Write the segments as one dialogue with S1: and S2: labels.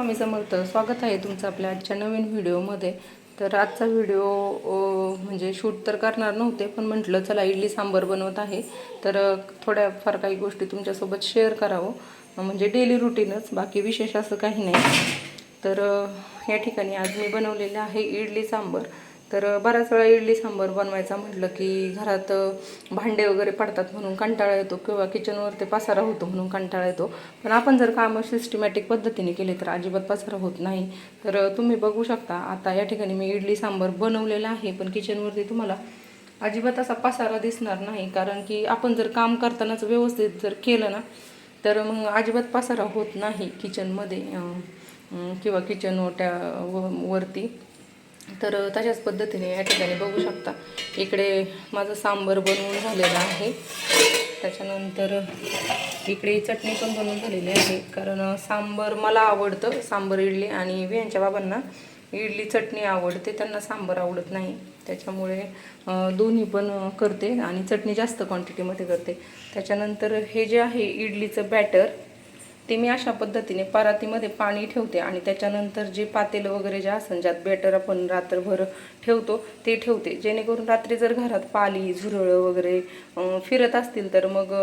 S1: स्वामी समर्थ स्वागत आहे तुमचं आपल्या आजच्या नवीन व्हिडिओमध्ये. तर आजचा व्हिडिओ म्हणजे शूट तर करणार नव्हते पण म्हटलं चला इडली सांबर बनवत आहे. तर थोड्याफार काही गोष्टी तुमच्यासोबत शेअर करावं. म्हणजे डेली रुटीनच बाकी विशेष असं काही नाही. तर या ठिकाणी आज मी बनवलेलं आहे इडली सांबर. तर बऱ्याच वेळा इडली सांबर बनवायचा म्हटलं की घरात भांडे वगैरे पडतात म्हणून कंटाळा येतो किंवा किचनवर ते पसारा होतो म्हणून कंटाळा येतो. पण आपण जर कामं सिस्टमॅटिक पद्धतीने केले तर अजिबात पसारा होत नाही. तर तुम्ही बघू शकता आता या ठिकाणी मी इडली सांबर बनवलेला आहे पण किचनवरती तुम्हाला अजिबात असा पसारा दिसणार नाही. कारण की आपण जर काम करतानाच व्यवस्थित जर केलं ना तर मग अजिबात पसारा होत नाही किचनमध्ये किंवा किचन ओट्या व- वरती. तर तशाच पद्धतीने या ठिकाणी बघू शकता. इकडे माझं सांबर बनवून झालेलं आहे. त्याच्यानंतर इकडे चटणी पण बनवून झालेली आहे. कारण सांबर मला आवडतं. सांबर इडली आणि वियांच्या बाबांना इडली चटणी आवडते. त्यांना सांबर आवडत नाही. त्याच्यामुळे दोन्ही पण करते आणि चटणी जास्त क्वांटिटीमध्ये करते. त्याच्यानंतर हे जे आहे इडलीचं बॅटर ते मी अशा पद्धतीने परातीमध्ये पाणी ठेवते आणि त्याच्यानंतर जे पातेलं वगैरे जे असन ज्यात बॅटर आपण रात्रभर ठेवतो ते ठेवते. जेणेकरून रात्री जर घरात पाली झुरळं वगैरे फिरत असतील तर मग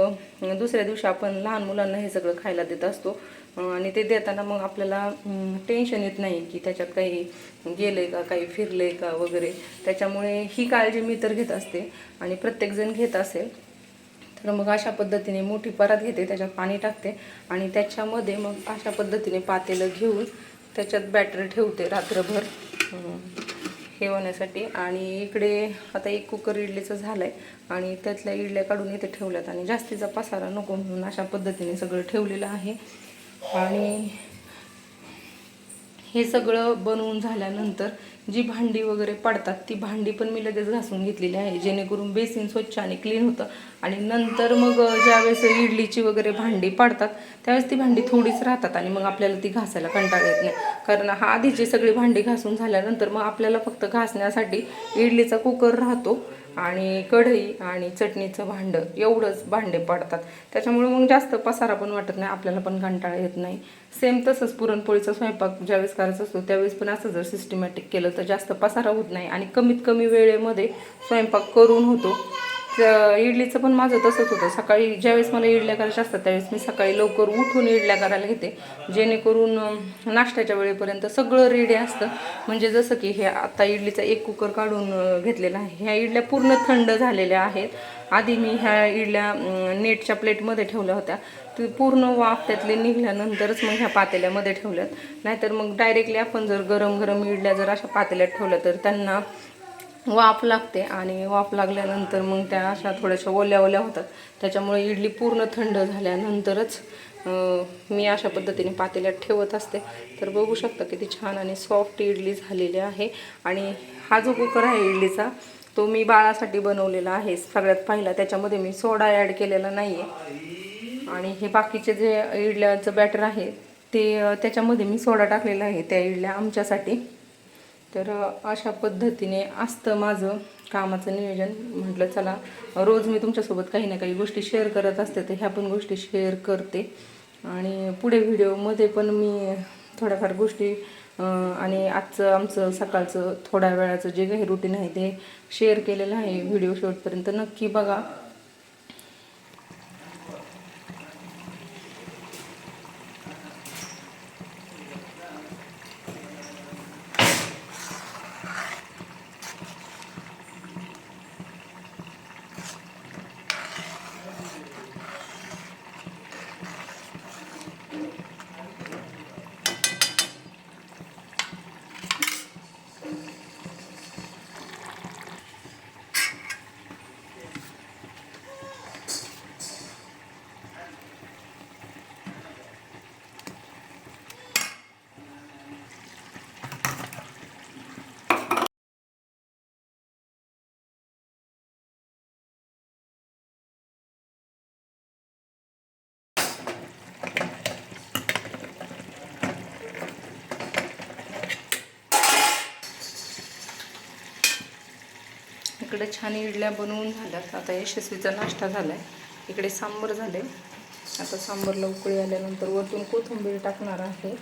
S1: दुसऱ्या दिवशी आपण लहान मुलांना हे सगळं खायला देत असतो. आणि ते देताना मग आपल्याला टेन्शन येत नाही की त्याच्यात काही गेलं आहे का काही फिरलं आहे का वगैरे. त्याच्यामुळे ही काळजी मी तर घेत असते. आणि प्रत्येकजण घेत असेल. तर मग अशा पद्धतीने मोठी परात घेते त्याच्यात पाणी टाकते आणि त्याच्यामध्ये मग अशा पद्धतीने पातेलं घेऊन त्याच्यात बॅटर ठेवते रात्रभर. हे होण्यासाठी आणि इकडे आता एक कुकर इडलीचं झालं आहे आणि त्यातल्या इडल्या काढून इथे ठेवल्यात. आणि जास्तीचा पसारा नको म्हणून अशा पद्धतीने सगळं ठेवलेलं आहे. आणि हे सगळं बनवून झाल्यानंतर जी भांडी वगैरे पडतात ती भांडी पण मी लगेच घासून घेतलेली आहे जेणेकरून बेसिन स्वच्छ आणि क्लीन होतं. आणि नंतर मग ज्यावेळेस इडलीची वगैरे भांडी पाडतात त्यावेळेस ती भांडी थोडीच राहतात आणि मग आपल्याला ती घासायला कंटाळा येत नाही. कारण हा आधीची सगळी भांडी घासून झाल्यानंतर मग आपल्याला फक्त घासण्यासाठी इडलीचा कुकर राहतो. आणि कढई आणि चटणीचं भांडं एवढंच भांडे पडतात. त्याच्यामुळे मग जास्त पसारा पण वाटत नाही आपल्याला पण कंटाळा येत नाही. सेम तसंच पुरणपोळीचा स्वयंपाक ज्यावेळेस करायचा असतो त्यावेळेस पण असं जर सिस्टमॅटिक केलं तर जास्त पसारा होत नाही आणि कमीत कमी वेळेमध्ये स्वयंपाक करून होतो. इडलीचं पण माझं तसंच होतं. सकाळी ज्यावेळेस मला इडल्या करायच्या असतात त्यावेळेस मी सकाळी लवकर उठून इडल्या करायला घेते. जेणेकरून नाश्त्याच्या वेळेपर्यंत सगळं रेडी असतं. म्हणजे जसं की हे आता इडलीचा एक कुकर काढून घेतलेला आहे. ह्या इडल्या पूर्ण थंड झालेल्या आहेत. आधी मी ह्या इडल्या नेटच्या प्लेटमध्ये ठेवल्या होत्या. ते पूर्ण वाफ त्यातले निघाल्यानंतरच मग ह्या पातेल्यामध्ये ठेवल्यात. नाहीतर मग डायरेक्टली आपण जर गरम गरम इडल्या जर अशा पातेल्यात ठेवल्या तर त्यांना वाफ लागते आणि वाफ लागल्यानंतर मग त्या अशा थोड्याशा ओल्या ओल्या होतात. त्याच्यामुळे इडली पूर्ण थंड झाल्यानंतरच मी अशा पद्धतीने पातेल्यात ठेवत असते. तर बघू शकता किती छान आणि सॉफ्ट इडली झालेली आहे. आणि हा जो कुकर आहे इडलीचा तो मी बाळासाठी बनवलेला आहे सगळ्यात पहिला. त्याच्यामध्ये मी सोडा ॲड केलेला नाही आहे आणि हे बाकीचे जे इडल्याचं बॅटर आहे ते त्याच्यामध्ये मी सोडा टाकलेला आहे त्या इडल्या आमच्यासाठी. तर अशा पद्धतीने असतं माझं कामाचं नियोजन. म्हटलं चला रोज मी तुमच्यासोबत काही ना काही गोष्टी शेअर करत असते तर ह्या पण गोष्टी शेअर करते. आणि पुढे व्हिडिओमध्ये पण मी थोड्याफार गोष्टी आणि आजचं आमचं सकाळचं थोड्या वेळाचं जे काही रुटीन आहे ते शेअर केलेलं आहे. व्हिडिओ शेवटपर्यंत नक्की बघा. इकडे छान इडल्या बनवून झाल्यात आता यशस्वीचा नाश्ता झाला आहे इकडे सांबर झाले. आता सांबरला उकळी आल्यानंतर वरतून कोथिंबीर टाकणार आहे.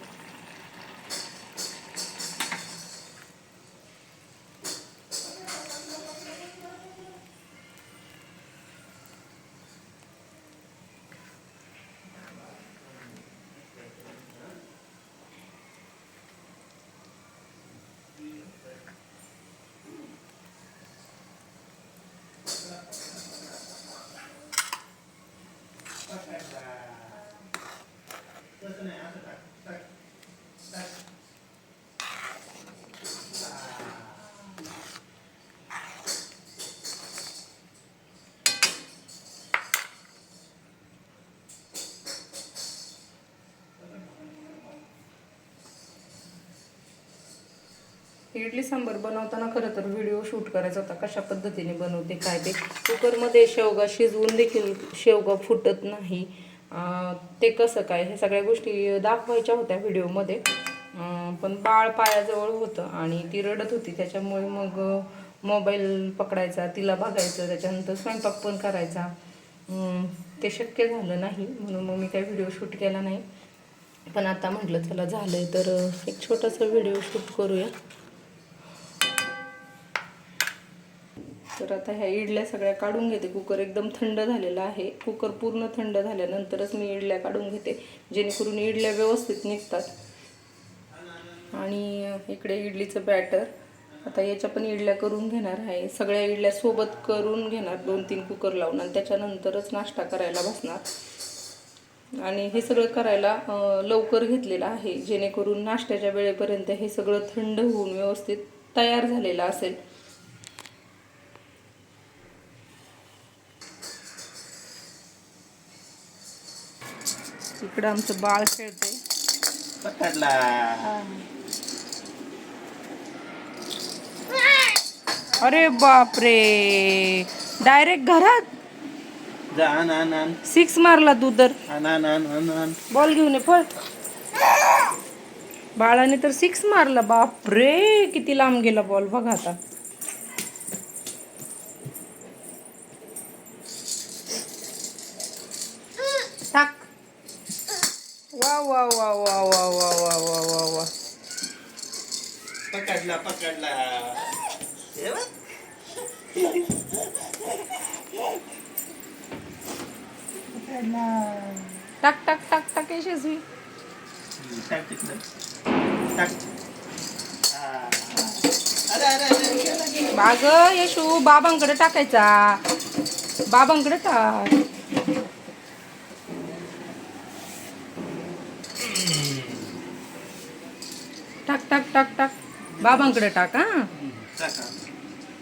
S1: इडली सांबर बनवताना खरं तर व्हिडिओ शूट करायचा होता. कशा पद्धतीने बनवते काय ते? कुकरमध्ये शेवगा शिजवून देखील शेवगा फुटत नाही. ते कसं काय हे सगळ्या गोष्टी दाखवायच्या होत्या व्हिडिओमध्ये. पण बाळ पायाजवळ होतं आणि ती रडत होती. त्याच्यामुळे मग मोबाईल पकडायचा तिला बघायचं त्याच्यानंतर स्वयंपाक पण करायचा. ते शक्य झालं नाही म्हणून मग मी काही व्हिडिओ शूट केला नाही. पण आता म्हटलं चला झालं आहे तर एक छोटासा व्हिडिओ शूट करूया. तर आता ह्या इडल्या सगळ्या काढून घेते. कुकर एकदम थंड झालेला आहे. कुकर पूर्ण थंड झाल्यानंतरच मी इडल्या काढून घेते. जेणेकरून इडल्या व्यवस्थित निघतात. आणि इकडे इडलीचं बॅटर आता याच्या पण इडल्या करून घेणार आहे. सगळ्या इडल्या सोबत करून घेणार. दोन तीन कुकर लावून आणि त्याच्यानंतरच नाश्ता करायला बसणार. आणि हे सगळं करायला लवकर घेतलेलं आहे. जेणेकरून नाश्त्याच्या वेळेपर्यंत हे सगळं थंड होऊन व्यवस्थित तयार झालेलं असेल. इकडं आमचं बाळ खेळते
S2: पकडला.
S1: अरे बापरे. डायरेक्ट घरात?
S2: जा आण आण आण.
S1: सिक्स मारला तू तर.
S2: आण आण आण आण आण.
S1: बॉल घेऊन ये पळ. बाळाने तर सिक्स मारला. बापरे किती लांब गेला बॉल बघा आता. वा वा वा वा वा वा वा वा वा वा.
S2: पकडला पकडला.
S1: टाक टाक टाक टाक यशस्वी
S2: टाक तिकडं टाक. अरे अरे अरे. गेला, गेला.
S1: बाग यशू बाबांकडे टाकायचा. बाबांकडे टाक. टाक टाक टाक टाक. बाबांकडे टाक हा.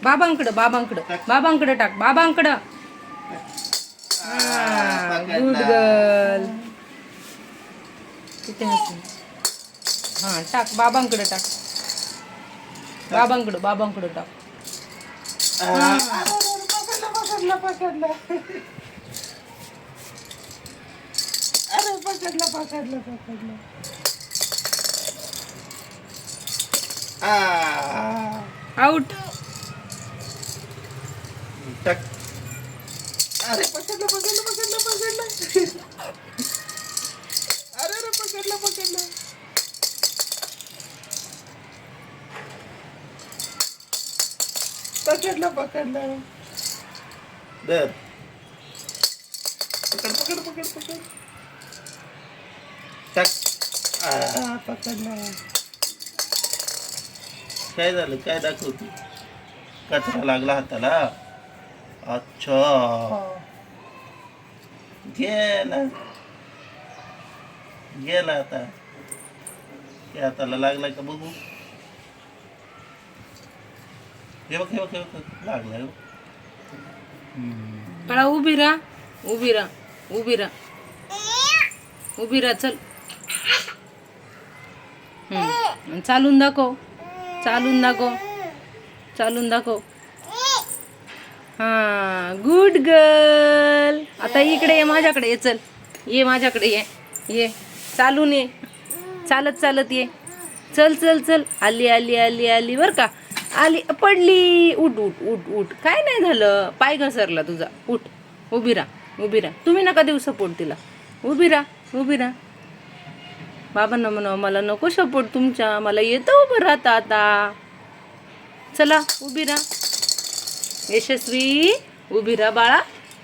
S2: बाबांकडं
S1: बाबांकडं. बाबांकडं बाबांकडे टाक बाबांकडं. गुड गर्ल किती हा टाक बाबांकडे टाक. बाबांकडं बाबांकडे टाक.
S2: पकडलं पकडलं अरे
S1: आउट
S2: टाक. अरे पकडला पकडला पकडला पकडला. अरे अरे पकडला पकडला. पकडला पकडला. दर. पकड पकड पकड पकड. टाक. पकडला. काय झालं? काय दाखवते? कचरा लागला हाताला. अच्छा. गेला गेला आता. हाताला लागला का बघू? हे बघ हे बघ हे बघ लागला हे बघ.
S1: बाळा उभी राहा. उभी राहा. उभी राहा. उभी राहा चल. हम्म. चालून दाखव. चालून दाखव. चालून दाखव. हा गुड गर्ल आता इकडे ये माझ्याकडे ये चल. ये माझ्याकडे ये. ये. चालून ये. चालत चालत ये. चल चल चल. आली आली आली आली बर का. आली पडली. उठ उठ उठ उठ. काय नाही झालं. पाय घसरला तुझा. उठ. उभी राहा उभी राहा. तुम्ही नका देऊ सपोर्ट तिला. उभी राहा उभी राहा. बाबांना म्हणावं मला नको सपोर्ट तुमच्या मला येतं उभं राहता आता. चला उभी राहा. यशस्वी उभी राहा बाळा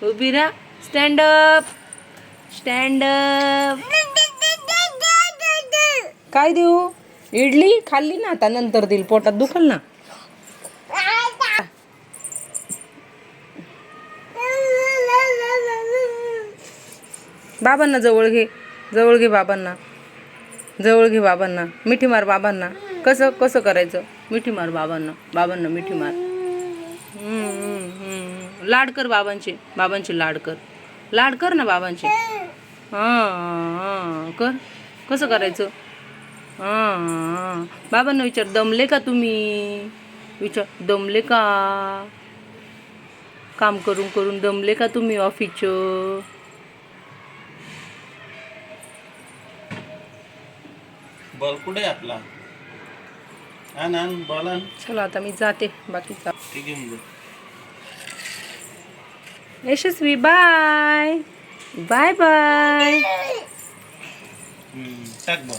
S1: उभी राहा. स्टँड अप स्टँड अप काय देऊ? इडली खाल्ली ना आता नंतर देईल पोटात दुखल ना. बाबांना जवळ घे जवळ घे बाबांना. जवळ घे बाबांना मिठी मार बाबांना. कसं कसं करायचं? मिठी मार बाबांना. बाबांना मिठी मार. लाड कर बाबांचे. बाबांचे लाड कर. लाड कर ना बाबांचे. हां कर. कसं करायचं? हां बाबांना विचार दमले का तुम्ही? विचार दमले का? काम करून करून दमले का तुम्ही ऑफिसचं
S2: बॉल कुठे आपला? आण आण बॉल आण.
S1: चला आता मी जाते. बाकीचा
S2: ते घेऊन जा
S1: यशस्वी बाय बाय बाय
S2: टाक बॉल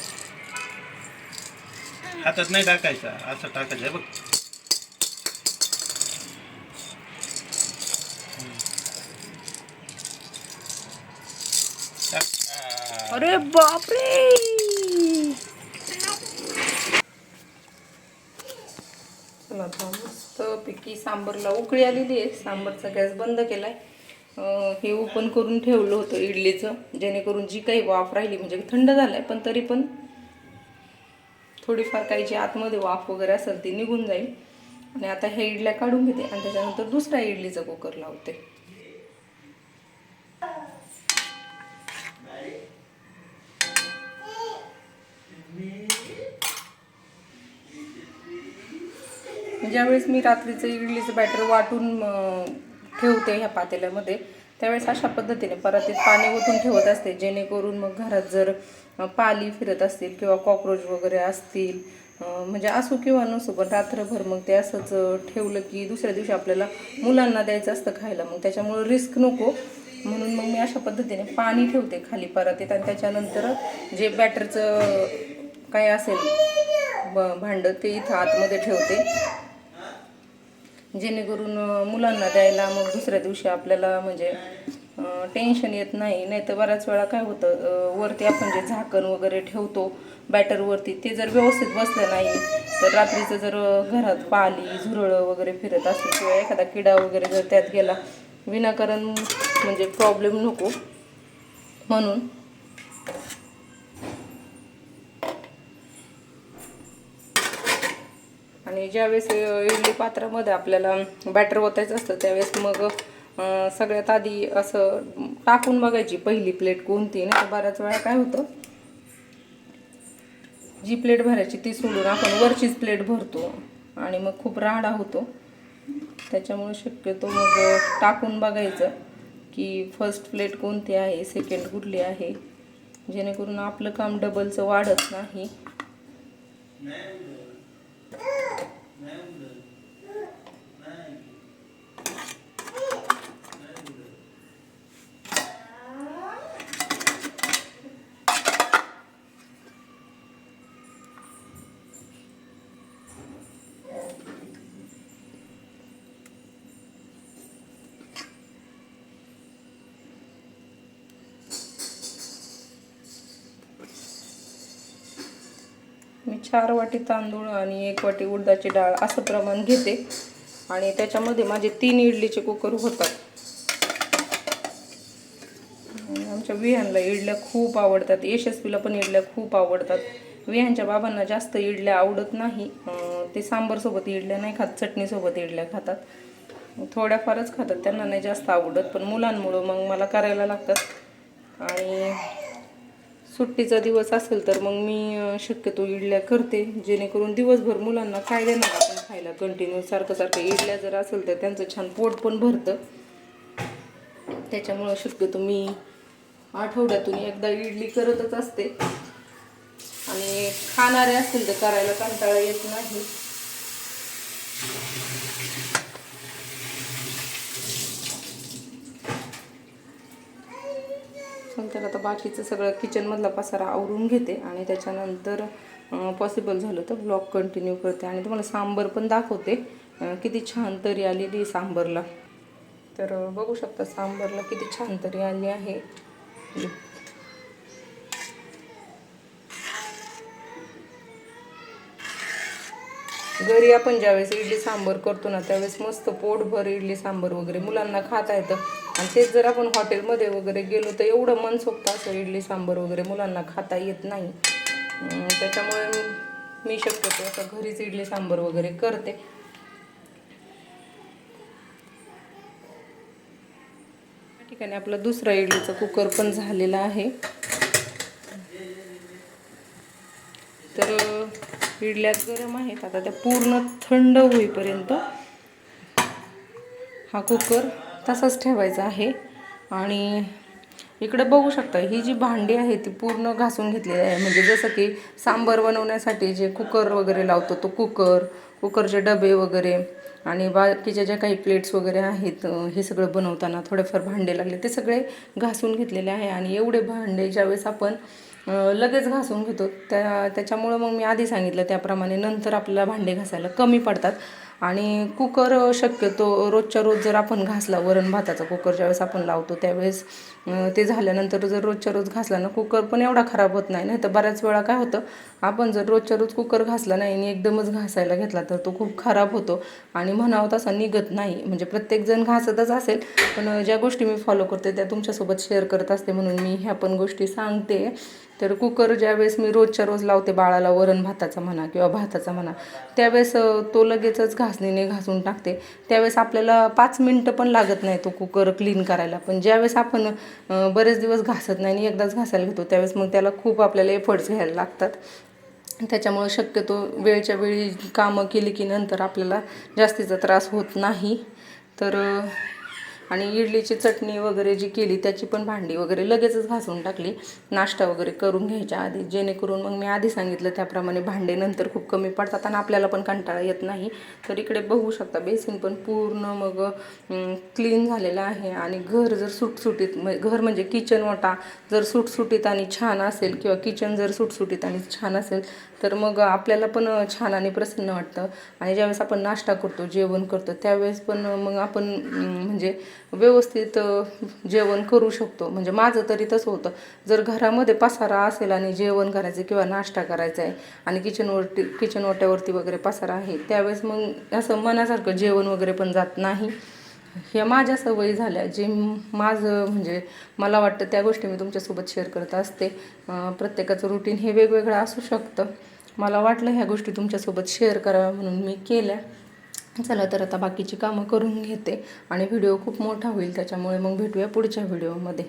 S2: हातात नाही टाकायचा असं टाकायचं आहे बघ.
S1: अरे बापरे चला आता टॉपिक की सांबरला उकळी आलेली आहे. सांबरचा गॅस बंद केला आहे हे ओपन करून ठेवलं होतं इडलीचं जेणेकरून जी काही वाफ राहिली म्हणजे थंड झालंय पण तरी पण थोडीफार काही जी आतमध्ये वाफ वगैरे असेल ती निघून जाईल. आणि आता ह्या इडल्या काढून घेते आणि त्याच्यानंतर दुसऱ्या इडलीचा कुकर लावते. ज्यावेळेस मी रात्रीचं इडलीचं बॅटर वाटून ठेवते ह्या पातेल्यामध्ये त्यावेळेस अशा पद्धतीने परातीत पाणी ओतून ठेवत असते. जेणेकरून मग घरात जर पाली फिरत असतील किंवा कॉक्रोच वगैरे असतील म्हणजे असो किंवा नसो पण रात्रभर मग ते असंच ठेवलं की दुसऱ्या दिवशी आपल्याला मुलांना द्यायचं असतं खायला. मग त्याच्यामुळं रिस्क नको. म्हणून मग मी अशा पद्धतीने पाणी ठेवते खाली परातीत आणि त्याच्यानंतर जे बॅटरचं काय असेल ब- भांडं ते इथं आतमध्ये ठेवते. जेणेकरून मुलांना द्यायला मग दुसऱ्या दिवशी आपल्याला म्हणजे टेन्शन येत नाही. नाही तर बऱ्याच वेळा काय होतं वरती आपण जे झाकण वगैरे ठेवतो बॅटरवरती ते जर व्यवस्थित बसलं नाही तर रात्रीचं जर घरात पाली झुरळं वगैरे फिरत असेल किंवा एखादा किडा वगैरे जर त्यात गेला विनाकारण म्हणजे प्रॉब्लेम नको. म्हणून आणि ज्यावेळेस इडली पात्रामध्ये आपल्याला बॅटर ओतायचं असतं त्यावेळेस मग सगळ्यात आधी असं टाकून बघायची पहिली प्लेट कोणती. नाही तर बऱ्याच वेळा काय होतं जी प्लेट भरायची ती सोडून आपण वरचीच प्लेट भरतो आणि मग खूप राडा होतो. त्याच्यामुळे शक्यतो मग टाकून बघायचं की फर्स्ट प्लेट कोणती आहे सेकंड कुठली आहे. जेणेकरून आपलं काम डबलचं वाढत नाही. मी चार वाटी तांदूळ आणि एक वाटी उडदाची डाळ असं प्रमाण घेते. आणि त्याच्यामध्ये माझे तीन इडलीचे कुकर होतात. आमच्या विहानला इडल्या खूप आवडतात. यशस्वीला पण इडल्या खूप आवडतात. विहानच्या बाबांना जास्त इडल्या आवडत नाही. ते सांबारसोबत इडल्या नाही खात चटणीसोबत इडल्या खातात. थोड्याफारच खातात. त्यांना नाही जास्त आवडत पण मुलांमुळं मग मला करायला लागतात. आणि सुट्टीचा दिवस असेल तर मग मी शक्यतो इडल्या करते जेणेकरून दिवसभर मुलांना काय देणार आपण खायला. कंटिन्यू सारखं सारखं इडल्या जर असेल तर त्यांचं छान पोट पण भरतं. त्याच्यामुळं शक्यतो मी आठवड्यातून एकदा इडली करतच असते. आणि खाणारे असतील तर करायला कंटाळा येत नाही. तर आता बाकीचं सगळं किचनमधला पसारा आवरून घेते आणि त्याच्यानंतर पॉसिबल झालं तर ब्लॉग कंटिन्यू करते. आणि तुम्हाला सांबर पण दाखवते. किती छान तरी आलेली सांबरला. तर बघू शकता सांबरला किती छान तरी आली आहे. घरी आपण ज्यावेळेस इडली सांबर करतो ना त्यावेळेस मस्त पोटभर इडली सांबर वगैरे मुलांना खाता येतं. आणि तेच जर आपण हॉटेलमध्ये वगैरे गेलो तर एवढं मनसोक्त असं इडली सांबर वगैरे मुलांना खाता येत नाही. त्याच्यामुळे मी- मी शक्यतो असं घरीच इडली सांबर वगैरे करते. या ठिकाणी आपला दुसरा इडलीचा कुकर पण झालेला आहे. तर अ, गरम आहेत. आता त्या पूर्ण थंड होईपर्यंत हा कुकर तसाच ठेवायचा आहे. आणि इकडे बघू शकता ही जी भांडी आहे ती पूर्ण घासून घेतलेली आहे. म्हणजे जसं की सांबर बनवण्यासाठी जे कुकर वगैरे लावतो तो कुकर कुकरचे डबे वगैरे आणि बाकीच्या ज्या काही प्लेट्स वगैरे आहेत हे सगळं बनवताना थोडेफार भांडे लागले ते सगळे घासून घेतलेले आहे. आणि एवढे भांडे ज्यावेळेस आपण लगेच घासून घेतो. त्या त्याच्यामुळं मग मी आधी सांगितलं त्याप्रमाणे नंतर आपल्याला भांडे घासायला कमी पडतात. आणि कुकर शक्यतो रोजच्या रोज जर आपण घासला वरण भाताचा कुकर ज्यावेळेस आपण लावतो त्यावेळेस ते झाल्यानंतर जर रोजच्या रोज घासला ना कुकर पण एवढा खराब होत नाही. नाही तर बऱ्याच वेळा काय होतं आपण जर रोजच्या रोज कुकर घासला नाही आणि एकदमच घासायला घेतला तर तो खूप खराब होतो. आणि म्हणावं तसा निघत नाही. म्हणजे प्रत्येकजण घासतच असेल पण ज्या गोष्टी मी फॉलो करते त्या तुमच्यासोबत शेअर करत असते म्हणून मी ह्या पण गोष्टी सांगते. तर कुकर ज्यावेळेस मी रोजच्या रोज लावते बाळाला वरण भाताचा म्हणा किंवा भाताचा म्हणा त्यावेळेस तो लगेचच घासणीने घासून टाकते. त्यावेळेस आपल्याला पाच मिनटं पण लागत नाही तो कुकर क्लीन करायला. पण ज्यावेळेस आपण बरेच दिवस घासत नाही आणि एकदाच घासायला घेतो त्यावेळेस मग त्याला खूप आपल्याला एफर्ट्स घ्यायला लागतात. त्याच्यामुळं शक्यतो वेळच्या वेळी कामं केली की नंतर आपल्याला जास्तीचा त्रास होत नाही. तर आणि इडलीची चटणी वगैरे जी केली त्याची पण भांडी वगैरे लगेचच घासून टाकली. नाश्ता वगैरे करून घ्यायच्या आधी. जेणेकरून मग मी आधी सांगितलं त्याप्रमाणे भांडे नंतर खूप कमी पडतात आणि आपल्याला पण कंटाळा येत नाही. तर इकडे बघू शकता बेसिन पण पूर्ण मग क्लीन झालेलं आहे. आणि घर जर सुटसुटीत घर म्हणजे किचन वाटा जर सुटसुटीत आणि छान असेल किंवा किचन जर सुटसुटीत आणि छान असेल तर मग आपल्याला पण छान आणि प्रसन्न वाटतं. आणि ज्यावेळेस आपण नाश्ता करतो जेवण करतो त्यावेळेस पण मग आपण म्हणजे व्यवस्थित जेवण करू शकतो. म्हणजे माझं तरी तसं होतं. जर घरामध्ये पसारा असेल आणि जेवण करायचं किंवा नाश्ता करायचा आहे आणि किचनवरती किचन ओट्यावरती वगैरे पसारा आहे त्यावेळेस मग असं मनासारखं जेवण वगैरे पण जात नाही. ह्या माझ्या सवयी झाल्या जे माझं म्हणजे मला वाटतं त्या गोष्टी मी तुमच्यासोबत शेअर करत असते. प्रत्येकाचं रुटीन हे वेगवेगळं असू शकतं. मला वाटलं ह्या गोष्टी तुमच्यासोबत शेअर कराव्या म्हणून मी केल्या. चला तर आता बाकीची कामं करून घेते आणि व्हिडिओ खूप मोठा होईल त्याच्यामुळे मग भेटूया पुढच्या व्हिडिओमध्ये